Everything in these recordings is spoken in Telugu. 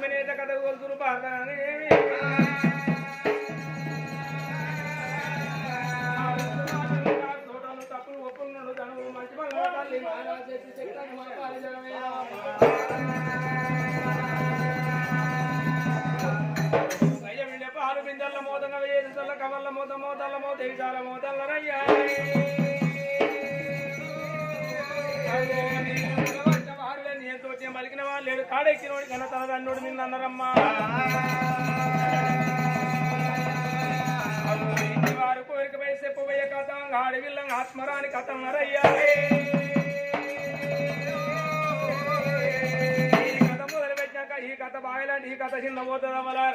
అమ్మినేట కథ కొలుతురు బాగానేమి తోటలు తప్పులు ఒప్పున్నాడు తను మంచి పనులు తల్లి మాలా చేసి కవర్ల మోత మోతల మోత విశాల మోతల్లరయ్యా కాడెక్కినోడి మలికిన వాళ్ళు లేడు కాడెక్కిన వాడి కన్నా తన తండ్రుడు నిన్న అన్నారమ్మా వారు కోరికపై చెప్పబోయే కథ ఆడవిల్ల ఆత్మరాని కథ నరయ్యా ఈ కథ మొదలు పెట్టాక ఈ కథ బాగలాంటి ఈ కథ చిన్న పోతుందా మళ్ళా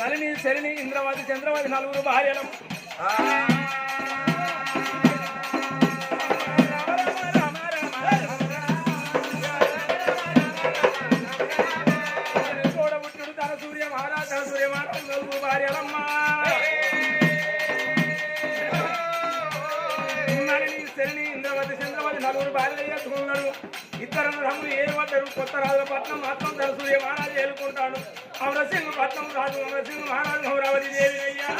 నలిని శరిని ఇంద్రవాది చంద్రవాది నలుగురు భార్యలం. కొత్త రాజుల పట్నం మాత్రం తన మహారాజు ఏలుకుంటాడు? అమరసింహ పట్నం రాజు అమరసింహ మహారాజు అమరావతి దేవి అయ్యా.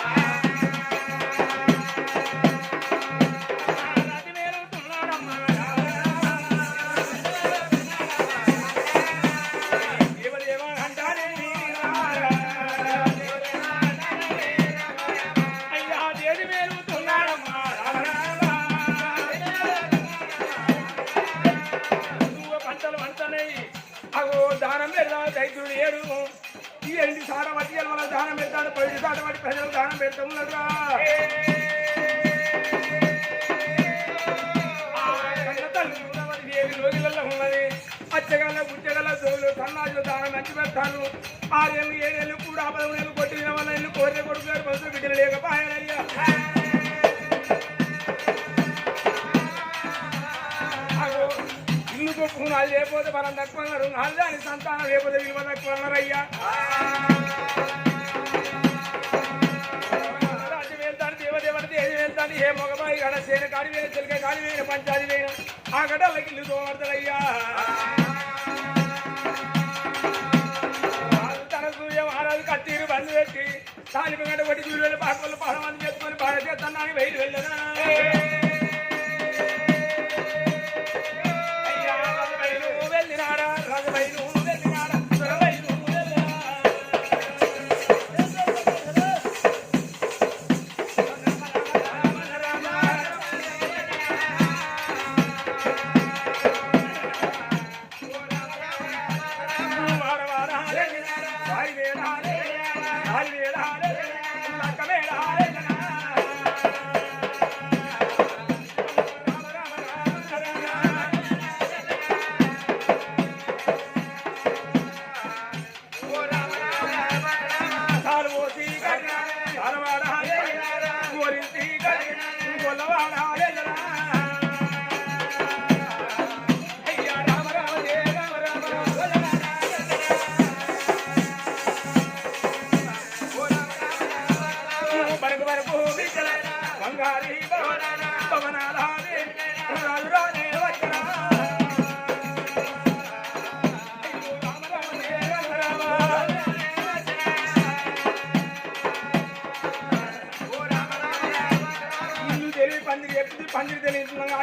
బుచ్చగల దోలు సన్నాజు దానం మంచి పెడతాను ఆరేళ్ళు ఏడేళ్ళు కూడా పదమూడేళ్ళు కొట్టిన వల్ల ఇల్లు కోరిన కొడుకు గారు పసుపు బిడ్డలు లేకపోయానయ్యా అగో ఇల్లు కొట్టుకున్నాడు లేకపోతే మనం తక్కువ అన్నారు నాలుగు సంతానం లేకపోతే విలువ తక్కువ అన్నారయ్యా రాజ్యం వెళ్తాను దేవదేవత దేవి వెళ్తాను ఏ మగబాయి గడ సేన కాడి వేన చిలక కాడి వేన పంచాది వేన ఆ గడ్డలకి ఇల్లు తోమడతాడయ్యా కత్తీరు పెట్టి తాలిపి గంట కొట్టి సూర్యులు పాకలు పాడమని చెప్పుకొని పాడ చేస్తాను బయట వెళ్ళదా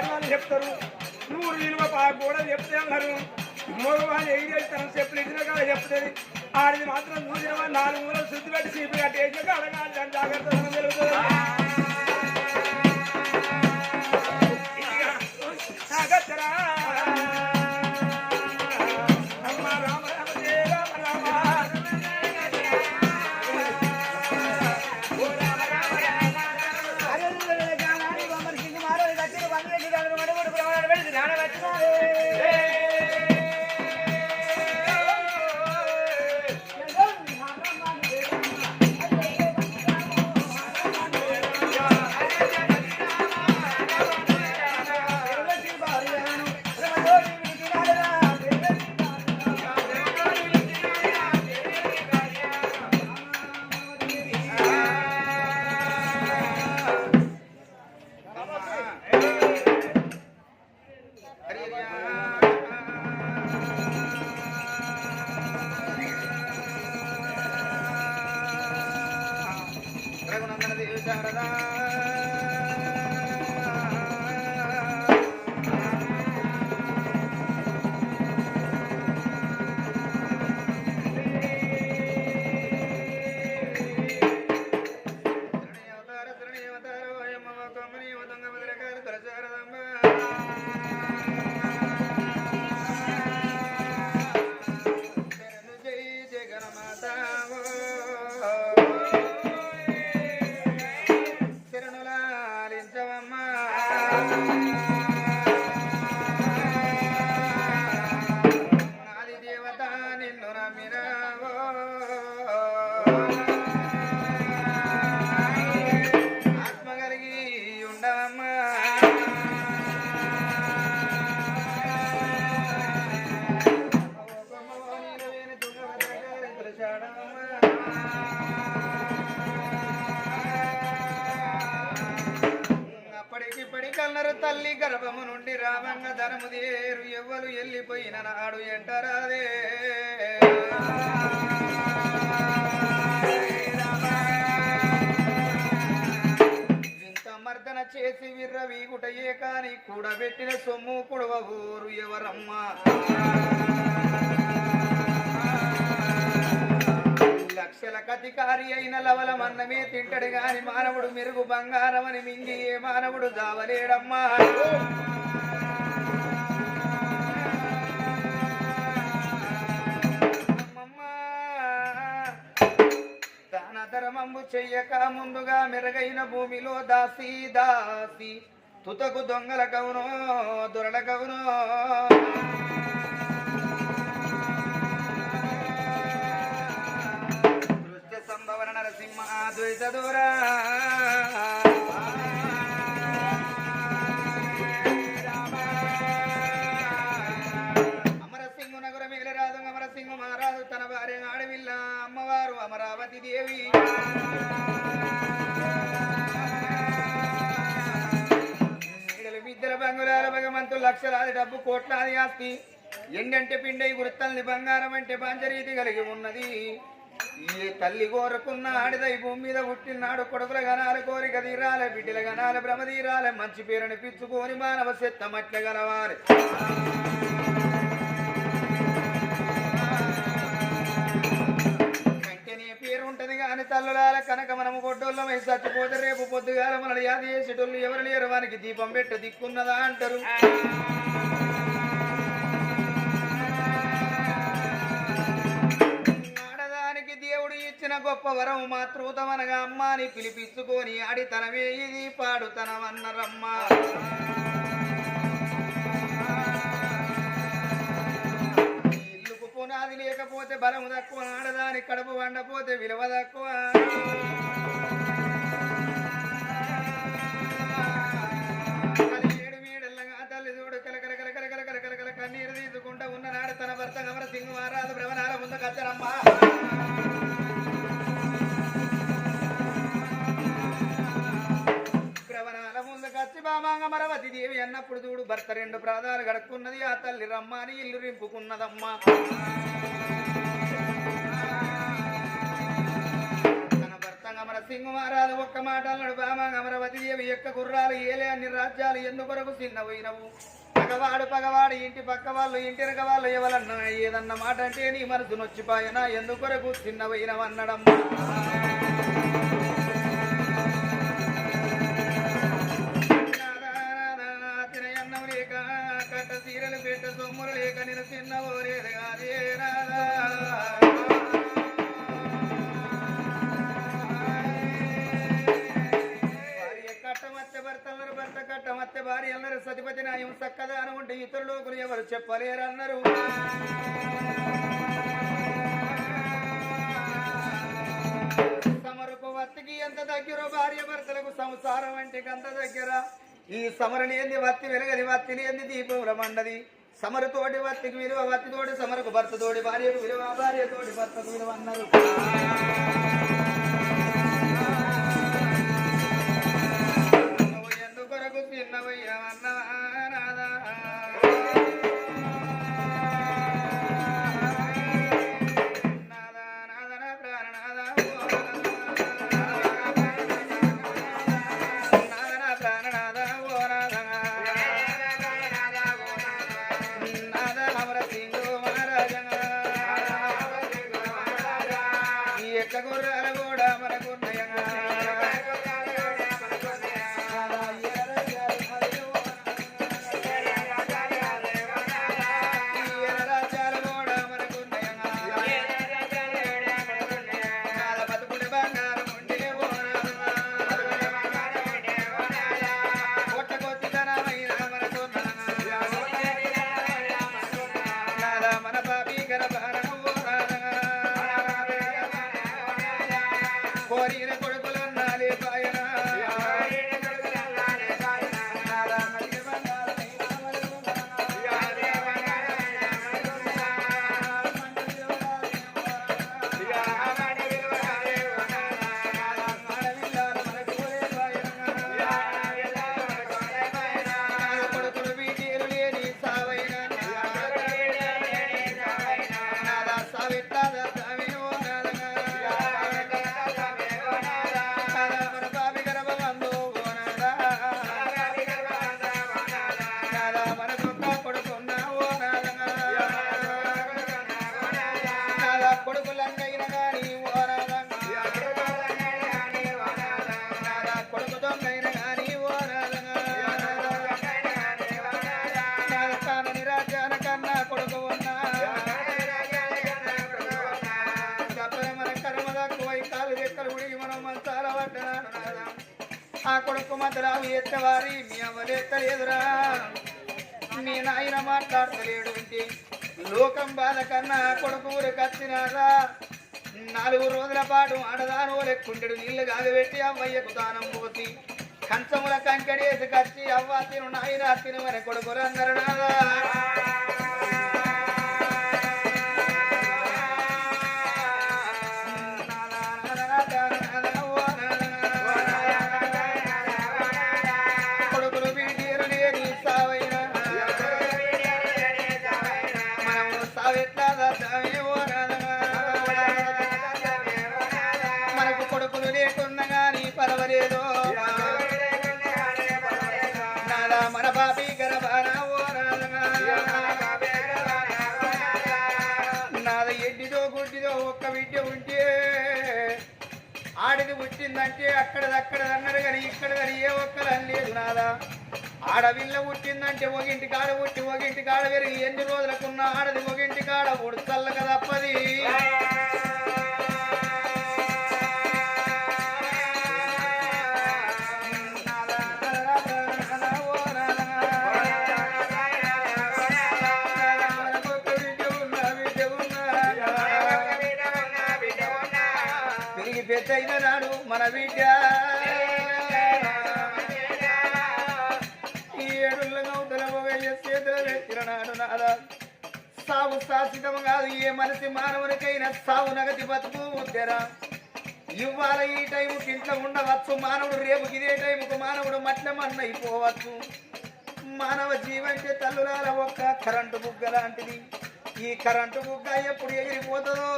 ధర్మాలు చెప్తారు. నూరు విలువ కూడా చెప్తే అన్నారు. మగవాళ్ళు ఏం చేస్తాను చెప్పులు ఇచ్చిన కాడ చెప్తుంది ఆడిది మాత్రం చూసిన వాళ్ళు నాలుగు మూలలు శుద్ధి పెట్టి సీపీ కట్టి అడగాలి దాని జాగ్రత్త తెలుగుతుంది వెళ్ళిపోయిన నాడు ఎంటరాదే. ఇంత మర్దన చేసి విర్ర వీగుటయే కాని కూడబెట్టిన సొమ్ము కుడవ ఊరు ఎవరమ్మా? లక్షల కతికారి అయిన లవల మన్నమే తింటడు గాని మానవుడు మెరుగు బంగారం అని మింగి ఏ మానవుడు దావలేడమ్మా? అంతరమంబు చెయ్యక ముందుగా మెరుగైన భూమిలో దాసి దాసి. తుతకు దొంగల కవునో దొరల కవునో. సంభవన నరసింహ ద్వైత దూరా. దేవి. నీడలు బంగుళాల భగవంతు లక్షలాది డబ్బు కోట్లాది ఆస్తి. ఎండంటే పిండై వృత్తల్ని బంగారం అంటే బాంజరీతి కలిగి ఉన్నది. ఈ తల్లి కోరుకున్న ఆడిదై భూమి మీద పుట్టినాడు కొడుకుల గనాల కోరిక తీరాల బిడ్డల గనాల భ్రమ తీరాల మంచి పేరుని పిచ్చుకొని మానవ సెత్తమట్ల గలవారు. పేరు కాని తల్లులాల కనుక మనము గొడ్డోళ్ళమై చచ్చిపోతే రేపు పొద్దుగాల మన యాది చేసేటోళ్ళు ఎవరు లేరు. వానికి దీపం పెట్ట దిక్కున్నదా అంటారు. ఆడదానికి దేవుడు ఇచ్చిన గొప్ప వరం మాతృతమనగా అమ్మాని పిలిపించుకొని అడితనవే ఇది పాడుతనమన్నరమ్మ లేకపోతే బలము తక్కువ ఆడదాని కడుపు వండపోతే విలువ తక్కువ. కన్నీరు తీసుకుంటా ఉన్ననాడు తన భర్త గమర సింగు మారాదు భ్రమణాల ముందు కచ్చరమ్మా. బామాంగ మరవతి దేవి అన్నప్పుడు చూడు భర్త రెండు ప్రాధాలు గడుక్కున్నది ఆ తల్లి రమ్మని ఇల్లు రింపుకున్నదమ్మా. తన భర్త ఒక్క మాట అన్నాడు బామాంగ అమరవతి దేవి యొక్క గుర్రాలు ఏలే అన్ని రాజ్యాలు ఎందుకొరకు చిన్నపోయినవు పగవాడు పగవాడు ఇంటి పక్క వాళ్ళు ఇంటిరక వాళ్ళు ఎవరన్నా ఏదన్న మాట అంటే నీ మనసు నొచ్చిపాయనా? ఎందుకొరకు చిన్నపోయినవన్నడమ్మా సొమ్ములు లేక నేను చిన్నవోరేది భార్య భర్త భార్య అన్నారు సతిపతి న్యాయం చక్కదానం ఉంటే ఇతరులు లోకులు ఎవరు చెప్పలేరన్నారు సమరపు వత్తికి ఎంత దగ్గర భార్య భర్తలకు సంసారం అంటే అంత దగ్గర ఈ సమరనేంది వత్తి వెలగది వత్తి లేని దీపంలో మండది. సమరతోటి వత్తికి విలువ వత్తితోటి సమరకు భర్తతోటి భార్యకు విలువ భార్యతోటి భర్తకు విలువ అన్నారు నువ్వు ఎందుకొరకు చిన్నవయ్యవన్నవానాదా? ఆ కొడుకు మధ్యరావు ఎత్తవారి మీ అవ్వలెత్తలేదురా మీ నాయన మాట్లాడతలేడు అంటే లోకం బాధ కన్నా కొడుకు ఊరికి వచ్చినారా నాలుగు రోజుల పాటు ఆడదానో లెక్కుండెడు నీళ్ళు కాగబెట్టి అవ్వయ్యకు దానం పోసి. కంచముల కంకడేసి కచ్చి అవ్వ తిను నాయన తిను అని కొడుకులు నాదా పుట్టిందంటే అక్కడది అన్నారు కానీ ఇక్కడ కానీ ఏ ఒక్కరని లేదు నాదా. ఆడవిల్ల పుట్టిందంటే ఒగింటి కాడ పుట్టి ఒగింటి కాడ పెరిగి ఎన్ని రోజులకున్న ఆడది ఒగింటి కాడ ఉడతల్లక తప్పది. మన బిడ్డ ఈ ఏడుళ్ళ గౌతల పోగయ్య చేతుల పెట్టిన నాదా సావు శాశ్వతం కాదు ఏ మనిషి మానవునికైనా సావు నగతి బతుకు ఉద్దెరా ఇవాళ ఈ టైంకి ఇంట్లో ఉండవచ్చు మానవుడు రేపు ఇదే టైంకు మానవుడు మట్ల మన్నైపోవచ్చు మానవ జీవంటే తల్లులాల ఒక్క కరెంటు బుగ్గ లాంటిది. ఈ కరెంటు బుగ్గ ఎప్పుడు ఎగిరిపోతుందో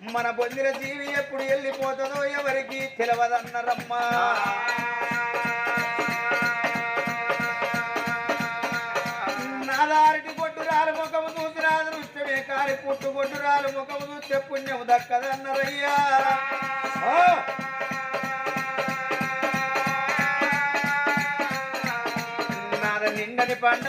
మన పొందిన జీవి ఎప్పుడు వెళ్ళిపోతుందో ఎవరికి తెలవదన్నరమ్మా. నాదారికి కొట్టురాలు ముఖము చూసినా దృష్టమే కారి పుట్టు కొట్టురాలు ముఖము చూస్తే పుణ్యము దక్కదన్నరయ్యా. నాద నిండని పండ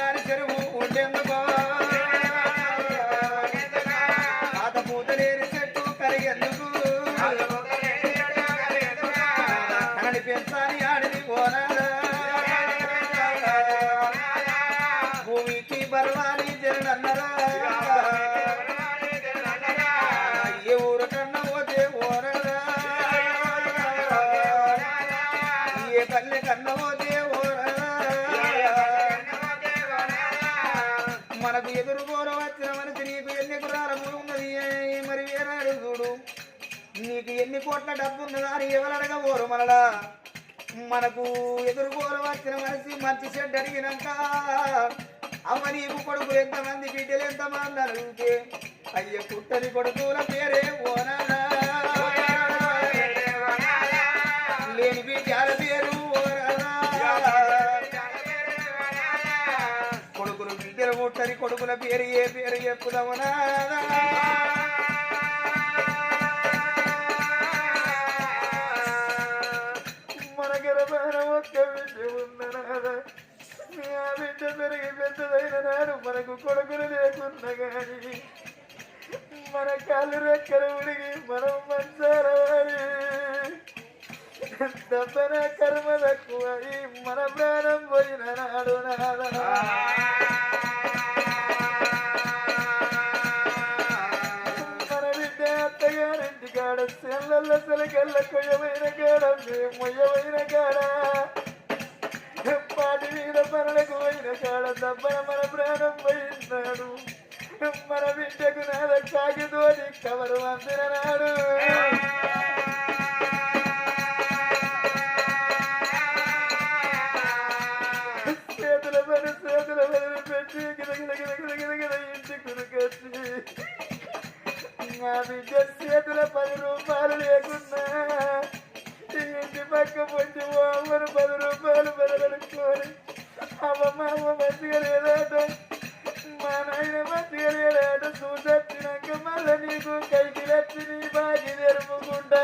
ఉన్న డబ్బు ఉన్నదా? అని ఎవరు అడగబోరు మనడా? మనకు ఎదురు వచ్చిన మనిషి మంచి చెడ్డ అడిగినాక అమ్మ నీకు కొడుకులు ఎంతమంది బిడ్డలు ఎంతమంది అడిగితే అయ్య పుట్టని కొడుకుల పేరే ఓనాడా లేని బిడ్డల పేరు కొడుకులు బిడ్డలు పుట్టని కొడుకుల పేరు ఏ పేరు చెప్పుదామనా బిడ్డ పెరిగి పెద్దదైన నాడు మనకు కొడుకులు లేకున్నా కానీ మన కాళ్ళు రెక్కలు ఉడిగి మనం మంచారవాలి దప్పన కర్మ తక్కువ మన ప్రాణం పోయిన నాడు నాదా మన బిడ్డ అత్తగారింటి కాడ సెల్లల్ల సెలకెళ్ళ కొయ్యమైన కాడ మొయ్యమైన కాడా. పాటి మీద పనులకు పోయిన కాడ దబ్బన మన ప్రాణం పోయినాడు. మన బిడ్డకు నాద కాగితోటి కవరు అందిన నాడు. చేతుల పని చేతుల పని పెట్టి ఇంటి కురుకొచ్చి నా బిడ్డ చేతుల పది రూపాయలు లేకున్నా ఇంటి పక్క పొంచి ఓ అమ్మను పది రూపాయలు బెదలడుకోని అమ్మమ్మ అమ్మ మంచిగా లేదాట. మా నాయన మంచిగా లేదాట. చూసొచ్చినాక మళ్ళీ నీకు కైకి వచ్చి నీ బాగి తెరుపుకుంటా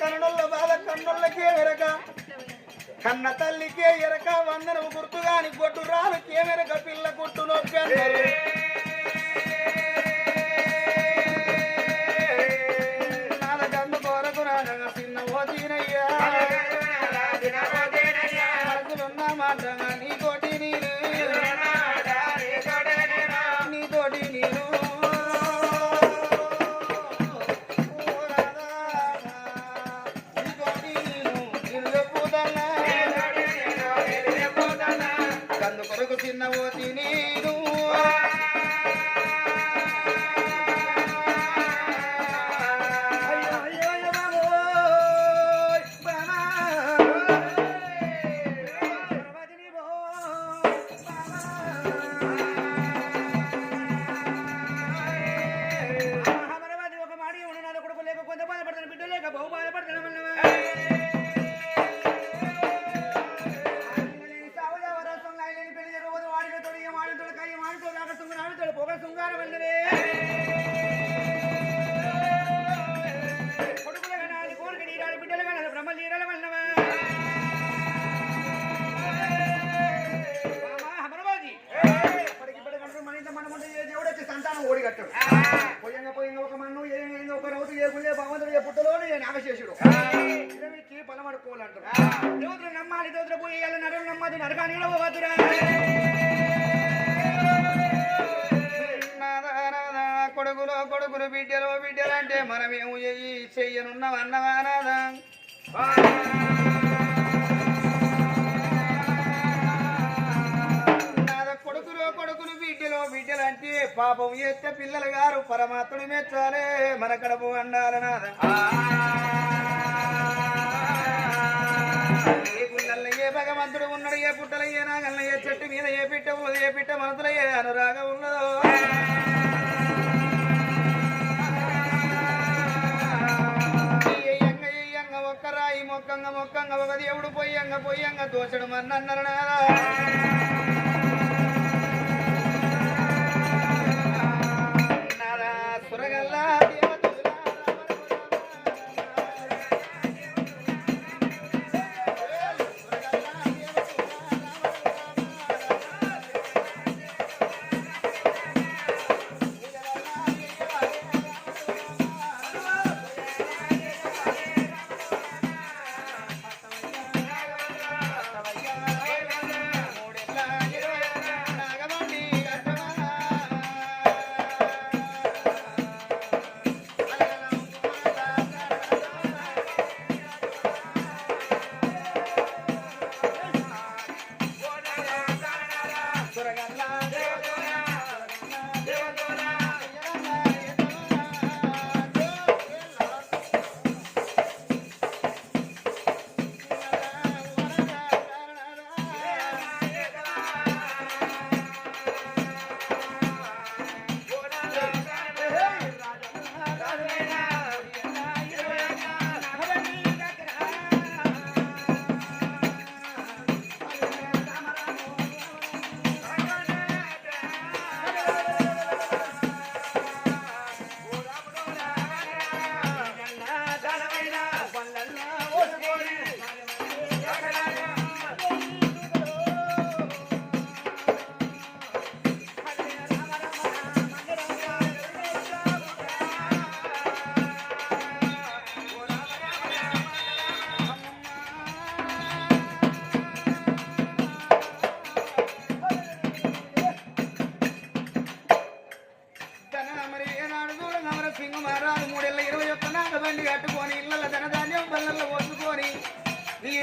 కన్నుల బాధ కన్నులకే ఎరక. కన్న తల్లికే ఎరక వందనము గుర్తుగాని గొడ్డు రాలుకేమెరక పిల్ల గుట్టు నొప్పి బిడ్డలంటే మనమేము చెయ్యి చెయ్యనున్నాం అన్నవా నాదా కొడుకులో కొడుకులు బిడ్డలో బిడ్డలంటే పాపం ఎత్తే పిల్లలు గారు పరమాత్ముడు మెచ్చాలే మన కడపు అండాల భగవంతుడు ఉన్నాడు ఏ పుట్టలయ్యే ఏ ఏ చెట్టు మీద ఏ పిట్ట ఏ పిట్ట మనసులయ్యే అనురాగం ఉన్నదో. మొక్కంగా మొక్కంగా ఒక దేవుడు పొయ్యంగ పొయ్యంగ దోచడం మన్నన్నారు నారా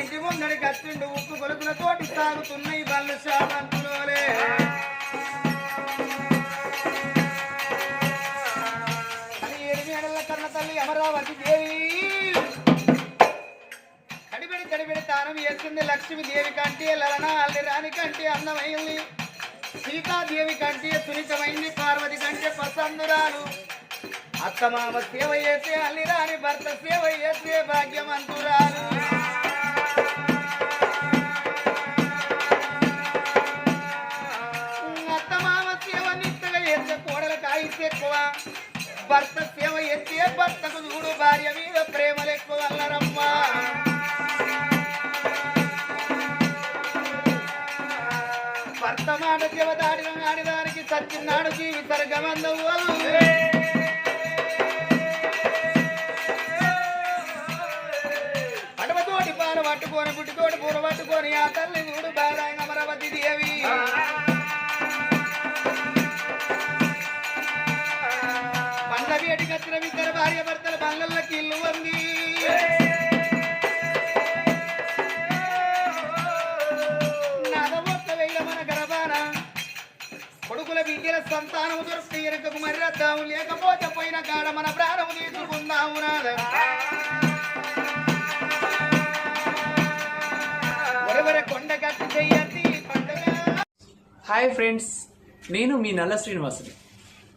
ఇంటి ముందడి కత్తిండు ఉప్పు కొలుకుల తోటి సాగుతున్నాయి బళ్ళు శామంతులోలే. అని ఏడుమేడల కన్న తల్లి అమరావతి దేవి. కడిబెడి కడిబెడి తానం వేసింది లక్ష్మీదేవి కంటే లలన అల్లి రాణి కంటే అందమైంది. సీతాదేవి కంటే సున్నితమైంది పార్వతి కంటే పసందురాలు అత్తమామ సేవ చేసే అల్లి రాణి భర్త సేవ చేసే భాగ్యమంతురాలు భార్య భర్తకు చూడు భార్య మీద ప్రేమలు ఎక్కువ వల్లరమ్మా భర్త మాట దేవదాడిన నాడిదానికి సత్యనాడు జీవితర్గమందవు పడవతోటి పార పట్టుకొని గుడ్డితోటి పూర పట్టుకొని ఆ తల్లి చూడు బారాయణ అమరావతి దేవి. పండ్ల వేటి ఇద్దరు భార్య భర్తల ఇల్లు వేల మన కొడుకుల బిడ్డల సంతానము దొరికితే ఎనకకు మర్రద్దాము లేకపోతే పోయిన కాడ మన ప్రాణము తీసుకుందాము నాద. కొండ హాయ్ ఫ్రెండ్స్ నేను మీ నల్ల శ్రీనివాసుని.